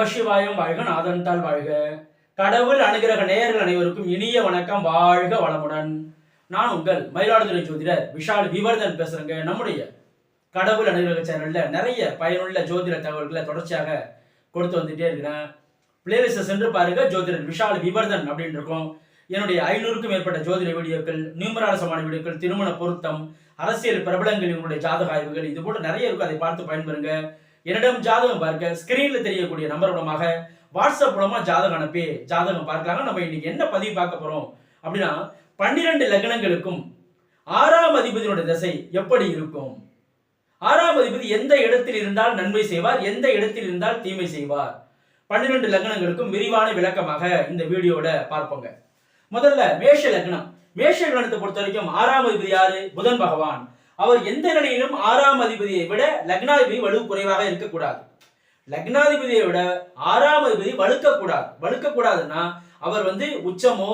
நமசிவாயம் வாழ்க நாதன்தால் வாழ்க. கடவுள் அனுகிரக நேயர்கள் அனைவருக்கும் இனிய வணக்கம் வாழ்க வளமுடன். நான் உங்கள் மயிலாடுதுறை ஜோதிடர் விஷால் விவர்தன் பேசுறேங்க. நம்முடைய கடவுள் அனுகிரக சேனல்ல நிறைய பயனுள்ள ஜோதிட தகவல்களை தொடர்ச்சியாக கொடுத்து வந்துட்டே இருக்கிறேன். பிளேலிஸ்ட்டை சென்று பாருங்க ஜோதிடர் விஷால் விவர்தன் அப்படின்னு இருக்கும் என்னுடைய ஐநூறுக்கும் மேற்பட்ட ஜோதிட வீடியோக்கள் நியூமராசமான வீடியோக்கள் திருமண பொருத்தம் அரசியல் பிரபலங்கள் இவங்களுடைய ஜாதக ஆய்வுகள் இது போட்டு நிறைய இருக்கும் அதை பார்த்து பயன்பெறுங்க. என்னிடம் ஜாதகம் பார்க்க ஸ்கிரீன்ல தெரியக்கூடிய நம்பர் மூலமாக வாட்ஸ்அப் மூலமா ஜாதகம் அனுப்பி ஜாதகம் பார்க்கலாங்க நம்ம இன்னைக்கு என்ன பதிவு பார்க்க போறோம்? அப்படின்னா பன்னிரண்டு லக்னங்களுக்கும் ஆறாம் அதிபதியினுடைய திசை எப்படி இருக்கும்? ஆறாம் அதிபதி எந்த இடத்தில் இருந்தால் நன்மை செய்வார்? எந்த இடத்தில் இருந்தால் தீமை செய்வார்? பன்னிரண்டு லக்னங்களுக்கும் விரிவான விளக்கமாக இந்த வீடியோட பார்ப்போங்க. முதல்ல மேஷ லக்னம். மேஷ லக்னத்தை பொறுத்த வரைக்கும் ஆறாம் அதிபதி யாரு? புதன் பகவான். அவர் எந்த நிலையிலும் ஆறாம் அதிபதியை விட லக்னாதிபதி வலு குறைவாக இருக்கக்கூடாது. லக்னாதிபதியை விட ஆறாம் அதிபதி வலுக்கக்கூடாது. வலுக்கக்கூடாதுன்னா அவர் வந்து உச்சமோ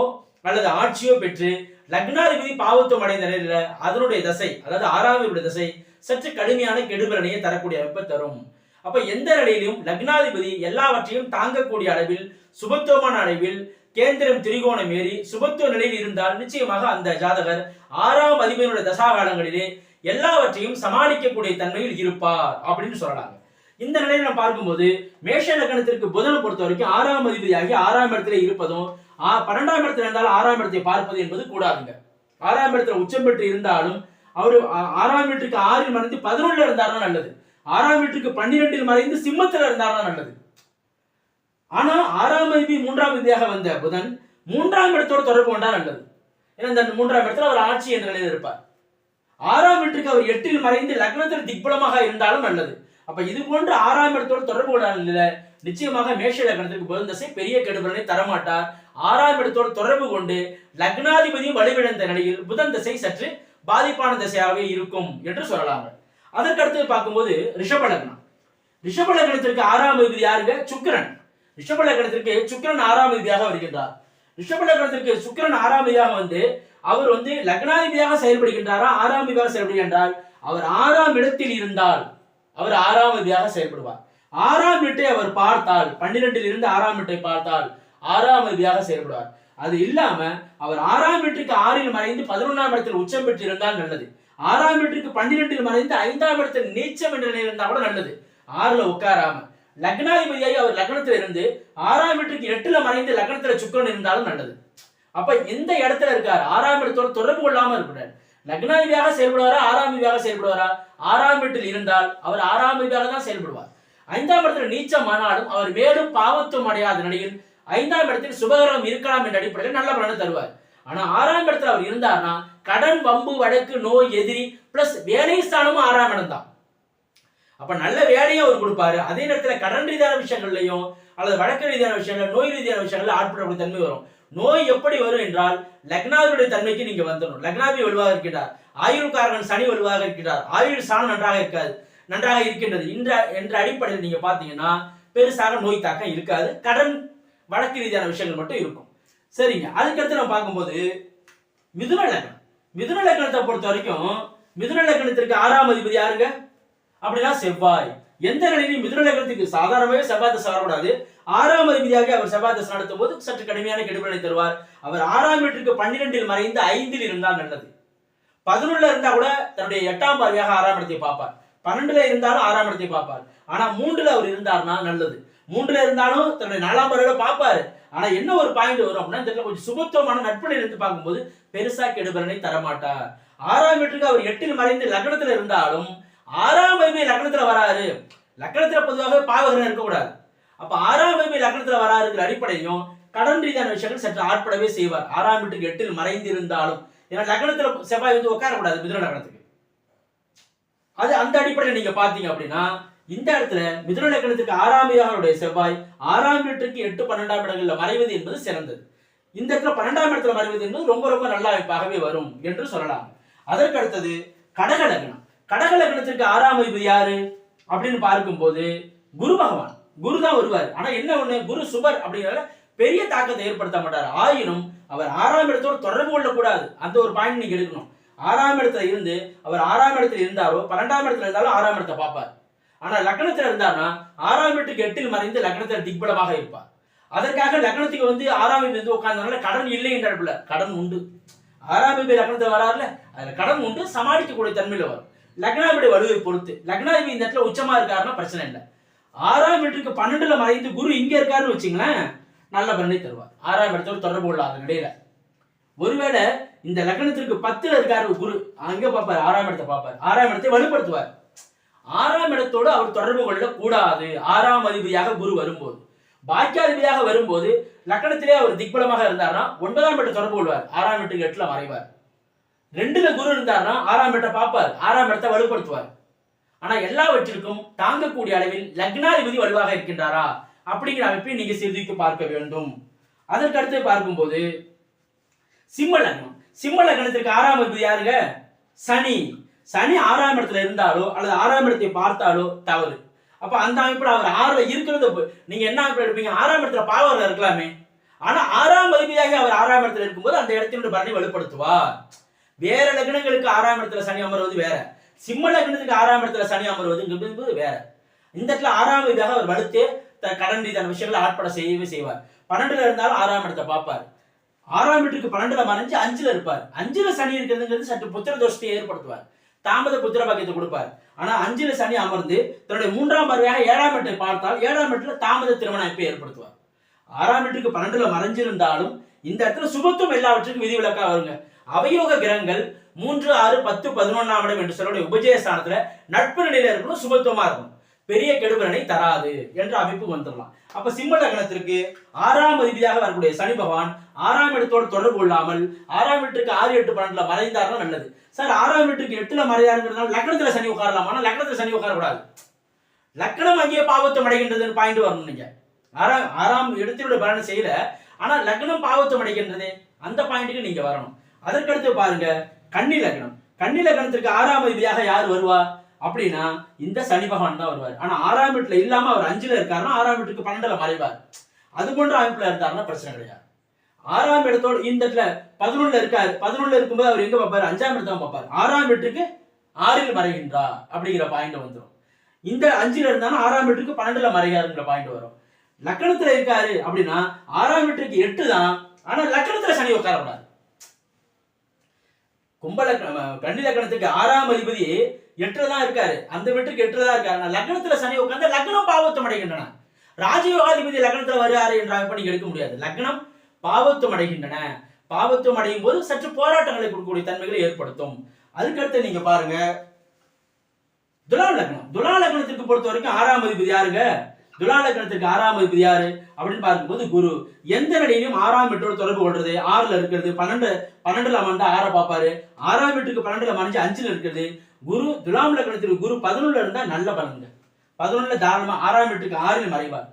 அல்லது ஆட்சியோ பெற்று லக்னாதிபதி பாவத்துவம் அடைந்த நிலையில அதனுடைய தசை அதாவது ஆறாம் தசை சற்று கடுமையான கெடுபலனையை தரக்கூடிய அமைப்பை தரும். அப்ப எந்த நிலையிலும் லக்னாதிபதி எல்லாவற்றையும் தாங்கக்கூடிய அளவில் சுபத்துவமான அளவில் கேந்திரம் திரிகோணம் ஏறி சுபத்துவ நிலையில் இருந்தால் நிச்சயமாக அந்த ஜாதகர் ஆறாம் அதிபதியினுடைய தசாகாலங்களிலே எல்லாவற்றையும் சமாளிக்கக்கூடிய தன்மையில் இருப்பார் அப்படின்னு சொல்றாங்க. இந்த நிலையில நம்ம பார்க்கும்போது மேஷ லக்கணத்திற்கு புதனை பொறுத்த வரைக்கும் ஆறாம் அதிபதியாகி ஆறாம் இடத்துல இருப்பதும் பன்னெண்டாம் இடத்துல இருந்தாலும் ஆறாம் இடத்தை பார்ப்பது என்பது கூடாதுங்க. ஆறாம் இடத்துல உச்சம் பெற்று இருந்தாலும் அவர் ஆறாம் வீட்டுக்கு ஆறில் மறைந்து பதினொன்றுல இருந்தாருன்னா நல்லது. ஆறாம் வீட்டுக்கு பன்னிரெண்டில் மறைந்து சிம்மத்துல இருந்தாருன்னா நல்லது. ஆனா ஆறாம் அதிபதி மூன்றாம் விதியாக வந்த புதன் மூன்றாம் இடத்தோட தொடர்பு கொண்டா நல்லது. ஏன்னா இந்த மூன்றாம் இடத்துல அவர் ஆட்சி என்ற நிலையில் இருப்பார். ஆறாம் வீட்டுக்கு அவர் எட்டில் மறைந்து லக்னத்தில் திக்பலமாக இருந்தாலும் நல்லது. அப்ப இது போன்ற ஆறாம் இடத்தோடு தொடர்பு கொள்ள நிச்சயமாக மேஷ லக்னத்திற்கு புதன் தசை பெரிய கெடுபலனை தரமாட்டார். ஆறாம் இடத்தோடு தொடர்பு கொண்டு லக்னாதிபதியும் வலுவிழந்த நிலையில் புதன் தசை சற்று பாதிப்பான தசையாகவே இருக்கும் என்று சொல்லலாம். அதற்கடுத்து பார்க்கும்போது ரிஷப லக்னம். ரிஷப லக்னத்திற்கு ஆறாம் அதிபதி யாருங்க? சுக்கிரன். ரிஷப லக்னத்திற்கு சுக்கிரன் ஆறாம் அதிபதியாக வருகின்றார். ரிஷப லக்னத்திற்கு சுக்கிரன் ஆறாம் அதிபதியாக வந்து அவர் வந்து லக்னாதிபதியாக செயல்படுகின்றாரா? ஆறாம் விதியாக செயல்படுகின்றால் அவர் ஆறாம் இடத்தில் இருந்தால் அவர் ஆறாம் விதியாக செயல்படுவார். ஆறாம் வீட்டை அவர் பார்த்தால் பன்னிரெண்டில் இருந்து ஆறாம் வீட்டை பார்த்தால் ஆறாம் விதியாக செயல்படுவார். அது இல்லாம அவர் ஆறாம் வீட்டுக்கு ஆறில் மறைந்து பதினொன்றாம் இடத்தில் உச்சம் பெற்றிருந்தால் நல்லது. ஆறாம் வீட்டுக்கு பன்னிரெண்டில் மறைந்து ஐந்தாம் இடத்தில் நீச்சம் என்ற நிலை இருந்தால் கூட நல்லது. ஆறுல உட்காராம. லக்னாதிபதியாகி அவர் லக்னத்தில் இருந்து ஆறாம் வீட்டுக்கு எட்டுல மறைந்து லக்னத்துல சுக்கரன் இருந்தாலும் நல்லது. அப்ப எந்த இடத்துல இருக்காரு. ஆறாம் இடத்தோட தொடர்பு கொள்ளாம இருக்கிறார் லக்னாதிபதியாக செயல்படுவாரா? ஆறாம் அதிபதியாக செயல்படுவாரா? ஆறாம் வீட்டில் இருந்தால் அவர் ஆறாம் விதியாக தான் செயல்படுவார். ஐந்தாம் இடத்துல நீச்சமானாலும் அவர் மேலும் பாவத்துவம் அடையாத நிலையில் ஐந்தாம் இடத்தில் சுபகரம் இருக்கலாம் என்ற அடிப்படையில் நல்ல பலனை தருவார். ஆனா ஆறாம் இடத்துல அவர் இருந்தார்னா கடன் வம்பு வழக்கு நோய் எதிரி பிளஸ் வேலை ஸ்தானமும் ஆறாம் இடம் தான். அப்ப நல்ல வேலையை அவர் கொடுப்பாரு. அதே நேரத்துல கடன் ரீதியான விஷயங்கள்லையும் அல்லது வழக்கு ரீதியான விஷயங்கள் நோய் ரீதியான விஷயங்கள்ல ஆட்படக்கூடிய தன்மை வரும். நோய் எப்படி வரும் என்றால் லக்னாதிபதியுடைய தன்மைக்கு நீங்க வந்துடும் லக்னாதிபதி வலுவாக இருக்கிறார் ஆயுள்காரகன் சனி வலுவாக இருக்கிறார் ஆயுள் சாணம் நன்றாக இருக்காது நன்றாக இருக்கின்றது. என்ற என்ற அடிப்படையில் நீங்க பாத்தீங்கன்னா பெருசாக நோய் தாக்கம் இருக்காது. கடன் வழக்கு ரீதியான விஷயங்கள் மட்டும் இருக்கும். சரிங்க. அதுக்கடுத்து நம்ம பார்க்கும்போது மிதுன லக்னம். மிதுன லக்னத்தை பொறுத்த வரைக்கும் மிதுன லக்னத்திற்கு ஆறாம் அதிபதி யாருங்க? அப்படின்னா செவ்வாய். எந்த நிலையிலும் மிதுன சாதாரணமாகவே செவ்வாய் தசை வரக்கூடாது. ஆறாம் அதிபதியாக அவர் செவ்வாய் தசை நடத்தும் போது சற்று கடுமையான கெடுபலனை தருவார். அவர் ஆறாம் வீட்டிற்கு பன்னிரெண்டில் மறைந்து ஐந்தில் இருந்தால் நல்லது. பதினொன்றுல இருந்தா கூட தன்னுடைய எட்டாம் பார்வையாக ஆறாம் இடத்தை பார்ப்பார். பன்னெண்டுல இருந்தாலும் ஆறாம் இடத்தை பார்ப்பார். ஆனா மூன்றுல அவர் இருந்தார்னா நல்லது. மூன்றுல இருந்தாலும் தன்னுடைய நாலாம் பார்வையில பார்ப்பாரு. ஆனா என்ன ஒரு பாயிண்ட் வரும் அப்படின்னா இந்த கொஞ்சம் சுபத்துவமான நட்புல இருந்து பார்க்கும்போது பெருசா கெடுபலனை தரமாட்டார். ஆறாம் வீட்டுக்கு அவர் எட்டில் மறைந்து லக்னத்துல இருந்தாலும் ஆறாம் வைமை லக்னத்துல வராரு லக்னத்துல பொதுவாக பாவகிரகம் இருக்கக்கூடாது. அப்ப ஆறாம் வைமை லக்னத்துல வராருங்கிற அடிப்படையும் கடன் ரீதியான விஷயங்கள் சற்று ஆட்படவே செய்வார். ஆறாம் வீட்டுக்கு எட்டில் மறைந்து இருந்தாலும் ஏன்னா லக்னத்துல செவ்வாய் வந்து உட்காரக்கூடாது மிதுன லக்னத்துக்கு அது அந்த அடிப்படையில் நீங்க பாத்தீங்க அப்படின்னா இந்த இடத்துல மிதுன லக்னத்துக்கு ஆறாம் இடங்களுடைய செவ்வாய் ஆறாம் வீட்டுக்கு எட்டு பன்னெண்டாம் இடங்கள்ல மறைவது என்பது சிறந்தது. இந்த இடத்துல பன்னெண்டாம் இடத்துல மறைவது என்பது ரொம்ப ரொம்ப நல்ல அமைப்பாகவே வரும் என்று சொல்லலாம். அதற்கு அடுத்தது கடக லக்னம். கடக லக்னத்திற்கு ஆறாம் அதிபதி யாரு? அப்படின்னு பார்க்கும்போது குரு பகவான். குரு தான் வருவார் ஆனா என்ன ஒண்ணு? குரு சுபர் அப்படிங்கிறத பெரிய தாக்கத்தை ஏற்படுத்த மாட்டார். ஆயினும் அவர் ஆறாம் இடத்தோடு தொடர்பு கொள்ளக்கூடாது. அந்த ஒரு பாயிண்ட் நீங்க எடுக்கணும். ஆறாம் இடத்துல இருந்து அவர் ஆறாம் இடத்துல இருந்தாரோ பன்னெண்டாம் இடத்துல இருந்தாலும் ஆறாம் இடத்தை பார்ப்பார். ஆனா லக்னத்துல இருந்தாருன்னா ஆறாம் இடத்துக்கு எட்டில் மறைந்து லக்னத்துல திக்பலமாக இருப்பார். அதற்காக லக்னத்துக்கு வந்து ஆறாம் வந்து உட்கார்ந்தனால கடன் இல்லை என்ற கடன் உண்டு. ஆறாம் வீடு வராருல அதுல கடன் உண்டு சமாளிக்கக்கூடிய தன்மையில வரும். லக்னாதிபதி வலுவை பொறுத்து லக்னாதிபதி இந்த இடத்துல உச்சமா இருக்காருன்னா பிரச்சனை இல்லை. ஆறாம் வீட்டுக்கு பன்னெண்டுல மறைந்து குரு இங்க இருக்காருன்னு வச்சுங்களேன் நல்ல பலனை தருவார். ஆறாம் இடத்தோடு தொடர்பு கொள்ளாத நிலையில. ஒருவேளை இந்த லக்னத்திற்கு பத்துல இருக்காரு குரு அங்க பார்ப்பார் ஆறாம் இடத்தை பார்ப்பார். ஆறாம் இடத்தை வலுப்படுத்துவார். ஆறாம் இடத்தோடு அவர் தொடர்பு கொள்ள கூடாது ஆறாம் அதிபதியாக குரு வரும்போது. பாக்கியாதிபதியாக வரும்போது லக்னத்திலே அவர் திக்பலமாக இருந்தார்னா ஒன்பதாம் இடத்தை தொடர்பு கொள்வார். ஆறாம் வீட்டுக்கு எட்டுல மறைவார். ரெண்டுல குரு இருந்தார்னா ஆறாம் இடத்தை பார்ப்பார். ஆறாம் இடத்தை வலுப்படுத்துவார். ஆனா எல்லாவற்றிற்கும் தாங்கக்கூடிய அளவில் லக்னாதிபதி வலுவாக இருக்கின்றாரா? அப்படிங்கிற அமைப்பை நீங்க சிந்தித்து பார்க்க வேண்டும். அதற்கு அடுத்து பார்க்கும்போது சிம்ம லக்னம். சிம்ம லக்னத்திற்கு ஆறாம் அதிபதி யாருங்க? சனி. சனி ஆறாம் இடத்துல இருந்தாலோ அல்லது ஆறாம் இடத்தை பார்த்தாலோ தவறு. அப்ப அந்த அமைப்புல அவர் ஆறுல இருக்கிறது நீங்க என்ன அமைப்பு இருப்பீங்க ஆறாம் இடத்துல பாவர்ல இருக்கலாமே. ஆனா ஆறாம் அதிபதியாக அவர் ஆறாம் இடத்துல இருக்கும்போது அந்த இடத்தினுடைய பலனை வெளிப்படுத்துவார் வேற லக்னங்களுக்கு ஆறாம் இடத்துல சனி அமர்வது வேற. சிம்ம லக்னத்துக்கு ஆறாம் இடத்துல சனி அமர்வதுங்கிறது வேற. இந்த இடத்துல ஆறாம் இதாக அவர் வலுத்து தன் கடன் ரீதியான விஷயங்களை ஆட்பட செய்யவே செய்வார். பன்னெண்டுல இருந்தாலும் ஆறாம் இடத்தை பார்ப்பார். ஆறாம் வீட்டுக்கு பன்னெண்டுல மறைஞ்சு அஞ்சுல இருப்பார். அஞ்சுல சனி இருக்கிறதுங்கிறது சற்று புத்திர தோஷத்தை ஏற்படுத்துவார். தாமத புத்திர பாக்கியத்தை கொடுப்பார். ஆனா அஞ்சுல சனி அமர்ந்து தன்னுடைய மூன்றாம் பார்வையாக ஏழாம் வீட்டை பார்த்தால் ஏழாம் வீட்டுல தாமத திருமண அமைப்பை ஏற்படுத்துவார். ஆறாம் வீட்டுக்கு பன்னெண்டுல மறைஞ்சிருந்தாலும் இந்த இடத்துல சுபத்துவம் எல்லாவற்றுக்கும் விதிவிலக்கா வருங்க. அவயோக கிரகங்கள் மூன்று ஆறு பத்து பதினொன்னாம் இடம் என்று சொல்லக்கூடிய உபஜய ஸ்தானத்துல நட்பு நிலையில இருக்கணும் சுபத்துவமா இருக்கும் பெரிய கெடுபலனை தராது என்ற அமைப்பு வந்துடலாம். அப்ப சிம்ம லக்னத்திற்கு ஆறாம் அதிபதியாக வரக்கூடிய சனி பகவான் ஆறாம் இடத்தோடு தொடர்பு கொள்ளாமல் ஆறாம் வீட்டுக்கு ஆறு எட்டு பன்னெண்டுல மறைந்தாருன்னா நல்லது. சார் ஆறாம் வீட்டுக்கு எட்டுல மறையாருங்கிறதுனால லக்னத்துல சனி உட்காரலாம்? ஆனா லக்னத்துல சனி உட்காரக்கூடாது. லக்னம் அங்கேயே பாவத்தம் அடைகின்றதுன்னு பாயிண்ட் வரணும் நீங்க. ஆறாம் ஆறாம் இடத்தினுடைய பலனை செய்யல. ஆனா லக்னம் பாவத்தம் அடைகின்றது அந்த பாயிண்ட்டுக்கு நீங்க வரணும். அதற்கடுத்து பாருங்க கன்னி லக்னம். கன்னி லக்னத்திற்கு ஆறாம் அதிபதியாக யார் வருவா? அப்படின்னா இந்த சனி பகவான் தான் வருவார். ஆனா ஆறாம் வீட்டுல இல்லாம அவர் அஞ்சுல இருக்காருன்னா ஆறாம் வீட்டுக்கு பன்னெண்டுல மறைவார் அது போன்ற அமைப்புல இருந்தாருன்னா பிரச்சனை கிடையாது. ஆறாம் இடத்தோடு இந்த இடத்துல பதினொன்னுல இருக்காரு. பதினொன்னுல இருக்கும்போது அவர் எங்க பார்ப்பாரு? அஞ்சாம் இடத்தை தான் பார்ப்பாரு. ஆறாம் வீட்டுக்கு ஆறில் மறைகின்றா அப்படிங்கிற பாயிண்ட் வந்துடும் இந்த அஞ்சுல இருந்தாலும் ஆறாம் வீட்டுக்கு பன்னெண்டுல மறைகிறாருங்கிற பாயிண்ட் வரும். லக்கணத்துல இருக்காரு அப்படின்னா ஆறாம் வீட்டுக்கு எட்டு தான். ஆனா லக்கணத்துல சனி உட்காரப்படாது கும்பல லக்னம் கன்னி ஆறாம் அதிபதி எட்டுல தான் இருக்காரு. அந்த வீட்டுக்கு எட்டுதான் இருக்காரு. லக்னத்துல சனி உட்கார்ந்து லக்னம் பாவத்தம் அடைகின்றன. ராஜயோகாதிபதி லக்னத்துல வருவாரு என்ற அமைப்பை எடுக்க முடியாது. லக்னம் பாவத்துவம் அடைகின்றன. பாவத்துவம் அடையும் போது சற்று போராட்டங்களை கொடுக்கக்கூடிய தன்மைகளை ஏற்படுத்தும். அதுக்கடுத்து நீங்க பாருங்க. துலா லக்னம். துலா லக்னத்திற்கு பொறுத்த வரைக்கும் ஆறாம் அதிபதி யாருங்க? துலாலகணத்திற்கு ஆறாம் அதிபதி யாரு? அப்படின்னு பார்க்கும்போது குரு. எந்த நிலையிலும் ஆறாம் வீட்டோட தொடர்பு கொள்றது ஆறுல இருக்கிறது பன்னெண்டு பன்னெண்டுல அமர்ந்து ஆறை பார்ப்பாரு. ஆறாம் வீட்டுக்கு பன்னெண்டுல மறைஞ்சு அஞ்சுல இருக்கிறது. குரு துலாம் லக்னத்திற்கு குரு பதினொன்னுல இருந்தா நல்ல பலன்கள். பதினொன்னுல தாராளமா ஆறாம் வீட்டுக்கு ஆறில் மறைவார்.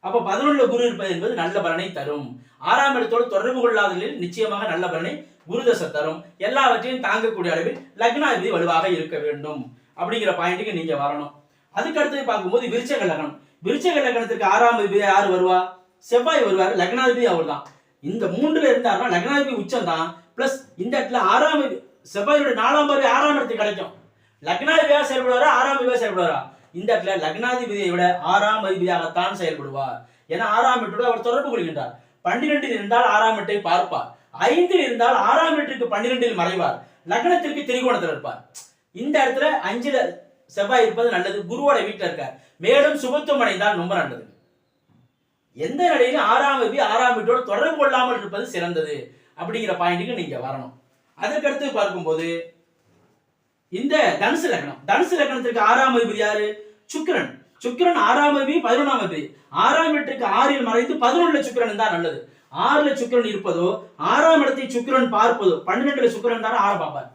அப்ப பதினொன்றுல குரு இருப்பது என்பது நல்ல பலனை தரும். ஆறாம் இடத்தோடு தொடர்பு கொள்ளாதலில் நிச்சயமாக நல்ல பலனை குருதசை தரும். எல்லாவற்றையும் தாங்கக்கூடிய அளவில் லக்னாதிபதி வலுவாக இருக்க வேண்டும். அப்படிங்கிற பாயிண்ட்டுக்கு நீங்க வரணும். அதுக்கு அடுத்தது பார்க்கும்போது விருச்சக லக்னம். விருச்சக லக்னத்திற்கு ஆறாம் அதிபதி யார் வருவா? செவ்வாய் வருவார் லக்னாதிபதி அவர் தான் இந்த மூன்றுல இருந்தாருன்னா லக்னாதிபதி உச்சம் தான் பிளஸ் இந்த இடத்துல ஆறாம் செவ்வாயோட நாலாம் பார்வை ஆறாம் இடத்துக்கு கிடைக்கும். லக்னாதிபதியா செயல்படுவாரா? ஆறாம் அதிபதியா செயல்படுவாரா? இந்த இடத்துல லக்னாதிபதியை விட ஆறாம் அதிபதியாகத்தான் செயல்படுவார். ஏன்னா ஆறாம் வீட்டோடு அவர் தொடர்பு கொள்கின்றார். பன்னிரெண்டில் இருந்தால் ஆறாம் எட்டை பார்ப்பார். ஐந்தில் இருந்தால் ஆறாம் எட்டுக்கு பன்னிரெண்டில் மறைவார். லக்னத்திற்கு திரிகோணத்தில் இருப்பார். இந்த இடத்துல அஞ்சுல செவ்வாய் இருப்பது நல்லது. குருவோட வீட்டில் இருக்க மேலும் சுபத்துவம் அடைந்தால் ரொம்ப நல்லது. எந்த நிலையிலும் ஆறாம் அதிபதி ஆறாம் வீட்டோடு தொடர்பு கொள்ளாமல் இருப்பது சிறந்தது அப்படிங்கிற பாயிண்ட்டுக்கு நீங்க வரணும். அதற்கடுத்து பார்க்கும்போது இந்த தனுசு லக்னம். தனுசு லக்னத்திற்கு ஆறாம் அதிபதி யாரு? சுக்கிரன். சுக்கிரன் ஆறாம் அதிபதி பதினொன்றாம் அதிபதி ஆறாம் வீட்டுக்கு ஆறில் மறைந்து பதினொன்றுல சுக்கிரன் தான் நல்லது. ஆறுல சுக்கிரன் இருப்பதோ ஆறாம் இடத்தை சுக்கிரன் பார்ப்பதோ பன்னிரெண்டுல சுக்கிரன் தானே ஆற பார்ப்பார்.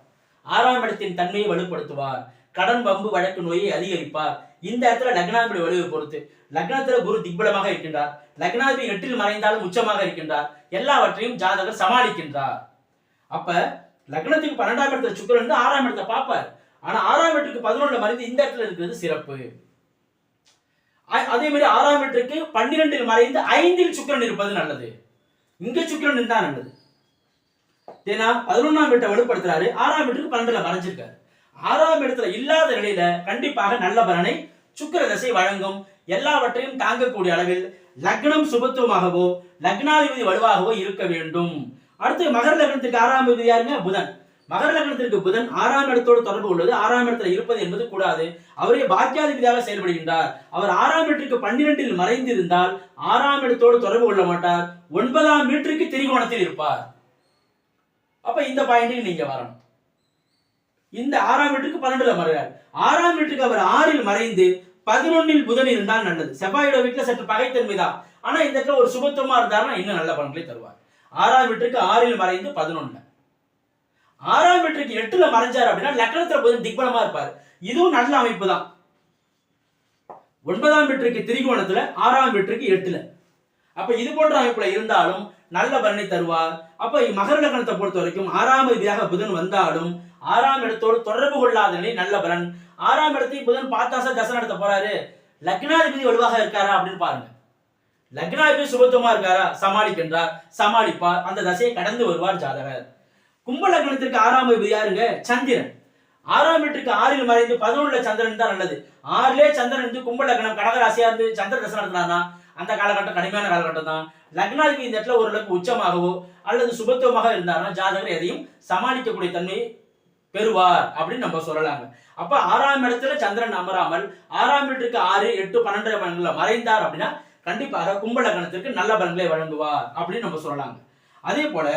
ஆறாம் இடத்தின் தன்மையை வலுப்படுத்துவார். கடன் பம்பு வழக்கு நோயை அதிகரிப்பார். இந்த இடத்துல லக்னாதிபதி வலுவை பொறுத்து. லக்னத்துல குரு திக்பலமாக இருக்கின்றார். லக்னாதிபதி எட்டில் மறைந்தாலும் உச்சமாக இருக்கின்றார். எல்லாவற்றையும் ஜாதகர் சமாளிக்கின்றார். அப்ப லக்னத்துக்கு பன்னெண்டாம் இடத்துல சுக்கிரன் வந்து ஆறாம் இடத்தை பார்ப்பார். ஆனா ஆறாம் இடத்துக்கு பதினொன்று மறைந்து இந்த இடத்துல இருக்கிறது சிறப்பு. அதே மாதிரி ஆறாம் இடத்துக்கு பன்னிரெண்டில் மறைந்து ஐந்தில் சுக்கிரன் இருப்பது நல்லது. இங்க சுக்கிரன் இருந்தா நல்லது. ஏன்னா பதினொன்னாம் வீட்டை வலுப்படுத்துறாரு. ஆறாம் வீட்டுக்கு பன்னெண்டுல மறைஞ்சிருக்காரு. ஆறாம் இடத்துல இல்லாத நிலையில கண்டிப்பாக நல்ல பலனை சுக்கிர தசை வழங்கும். எல்லாவற்றையும் தாங்கக்கூடிய அளவில் லக்னம் சுபத்துவமாகவோ லக்னாதிபதி வலுவாகவோ இருக்க வேண்டும். அடுத்து மகர லக்னத்துக்கு ஆறாம் அதிபதி யாருங்க? புதன். மகர லக்னத்திற்கு புதன் ஆறாம் இடத்தோடு தொடர்பு உள்ளது. ஆறாம் இடத்துல இருப்பது என்பது கூடாது. அவரே பாக்கியாதிபதியாக செயல்படுகின்றார். அவர் ஆறாம் வீட்டிற்கு பன்னிரெண்டில் மறைந்திருந்தால் ஆறாம் இடத்தோடு தொடர்பு கொள்ள மாட்டார். ஒன்பதாம் வீட்டிற்கு திரிகோணத்தில் இருப்பார். அப்ப இந்த பாயிண்ட்டுக்கு நீங்க வரணும். இந்த ஆறாம் வீட்டுக்கு பன்னெண்டுல மறைகிறார் ஆறாம் வீட்டுக்கு அவர் ஆறில் மறைந்து பதினொன்னில் புதன் இருந்தால் நல்லது. செவ்வாயோட வீட்டுல சற்று பகைத்தன்மை தான். ஆனா இந்த இடத்துல ஒரு சுபத்துவமா இருந்தாருன்னா இன்னும் நல்ல பலன்களை தருவார். ஆறாம் வீட்டுக்கு ஆறில் மறைந்து பதினொன்னு ஆறாம் வீட்டுக்கு எட்டுல மறைஞ்சார் அப்படின்னா லக்னத்துல புதன் திக்பலமா இருப்பார். இதுவும் நல்ல அமைப்பு தான். ஒன்பதாம் வீட்டிற்கு திரிகோணத்துல ஆறாம் வீட்டிற்கு எட்டுல. அப்ப இது போன்ற அமைப்புல இருந்தாலும் நல்ல பலனை தருவார். அப்ப மகர லக்னத்தை பொறுத்த வரைக்கும் ஆறாம் விதியாக புதன் வந்தாலும் ஆறாம் இடத்தோடு தொடர்பு கொள்ளாத நிலை நல்ல பலன். ஆறாம் இடத்தையும் புதன் பார்த்தாசா தசை நடத்த போறாரு. லக்னாதிபதி வலுவாக இருக்காரா அப்படின்னு பாருங்க. லக்னாதிபதி சுபத்துவமா இருக்காரா? சமாளிக்கின்றார். சமாளிப்பார். அந்த தசையை கடந்து வருவார் ஜாதகர். கும்ப லக்னத்திற்கு ஆறாம் அதிபதி யாருங்க? சந்திரன். ஆறாம் வீட்டுக்கு ஆறில் மறைந்து பதினொன்றுல சந்திரன் தான் நல்லது. ஆறிலே சந்திரன் இருந்து கும்ப லக்னம் கடகராசியா இருந்து சந்திர தசை நடத்தினார்னா அந்த காலகட்டம் கடுமையான காலகட்டம் தான். லக்னாதிபதி இந்த இடத்துல ஓரளவுக்கு உச்சமாகவோ அல்லது சுபத்துவமாக இருந்தாருன்னா ஜாதகர் எதையும் சமாளிக்கக்கூடிய தன்மை பெறுவார் அப்படின்னு நம்ம சொல்லலாங்க. அப்ப ஆறாம் இடத்துல சந்திரன் அமராமல் ஆறாம் வீட்டுக்கு ஆறு எட்டு பன்னெண்டு பலன்களை மறைந்தார் அப்படின்னா கண்டிப்பாக கும்ப லக்னத்திற்கு நல்ல பலன்களை வழங்குவார் அப்படின்னு நம்ம சொல்லலாங்க. அதே போல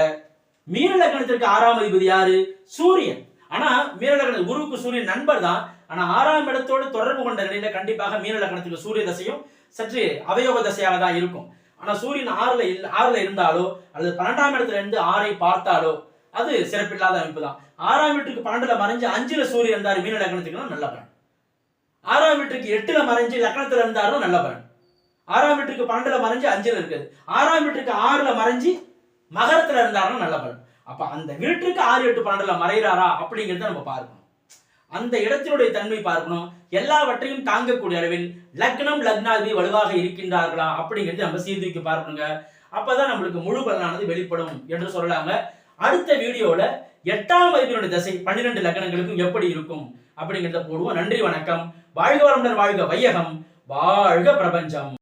மீன லக்னத்திற்கு ஆறாம் அதிபதி யாரு? சூரியன். ஆனா மீன லக்ன குருவுக்கு சூரியன் நண்பர் தான் ஆனா ஆறாம் இடத்தோடு தொடர்பு கொண்ட நிலையில கண்டிப்பாக மீன லக்னத்துக்கு சூரிய தசையும் சற்று அவயோக தசையாக தான் இருக்கும். ஆனா சூரியன் ஆறுல ஆறுல இருந்தாலோ அல்லது பன்னெண்டாம் இடத்துல இருந்து ஆறை பார்த்தாலோ அது சிறப்பில்லாத அமைப்பு தான். ஆறாம் வீட்டுக்கு பன்னெண்டுல மறைஞ்சு அஞ்சுல சூரியன் இருந்தாரு மீன லக்னத்துக்குன்னா நல்ல பலன். ஆறாம் வீட்டுக்கு எட்டுல மறைஞ்சு லக்னத்துல இருந்தாருன்னா நல்ல பலன். ஆறாம் வீட்டுக்கு பன்னெண்டுல மறைஞ்சு அஞ்சுல இருக்குது. ஆறாம் வீட்டுக்கு ஆறுல மறைஞ்சு மகரத்துல இருந்தாருன்னா நல்ல பலன். அப்ப அந்த வீட்டுக்கு ஆறு எட்டு பன்னெண்டுல மறைகிறாரா அப்படிங்கிறத நம்ம பார்க்கணும். அந்த இடத்தினுடைய தன்மை பார்க்கணும். எல்லாவற்றையும் தாங்கக்கூடிய அளவில் லக்னம் லக்னாதிபதி வலுவாக இருக்கின்றார்களா அப்படிங்கிறது நம்ம சீர்தூக்கி பார்க்கணுங்க. அப்பதான் நம்மளுக்கு முழு பலனானது வெளிப்படும் என்று சொல்லலாங்க. அடுத்த வீடியோல எட்டாம் அதிபதியுடைய தசை பன்னிரெண்டு லக்னங்களுக்கும் எப்படி இருக்கும் அப்படிங்கிறத போடுவோம். நன்றி வணக்கம். வாழ்க வளமுடன் வாழ்க வையகம். வாழ்க பிரபஞ்சம்.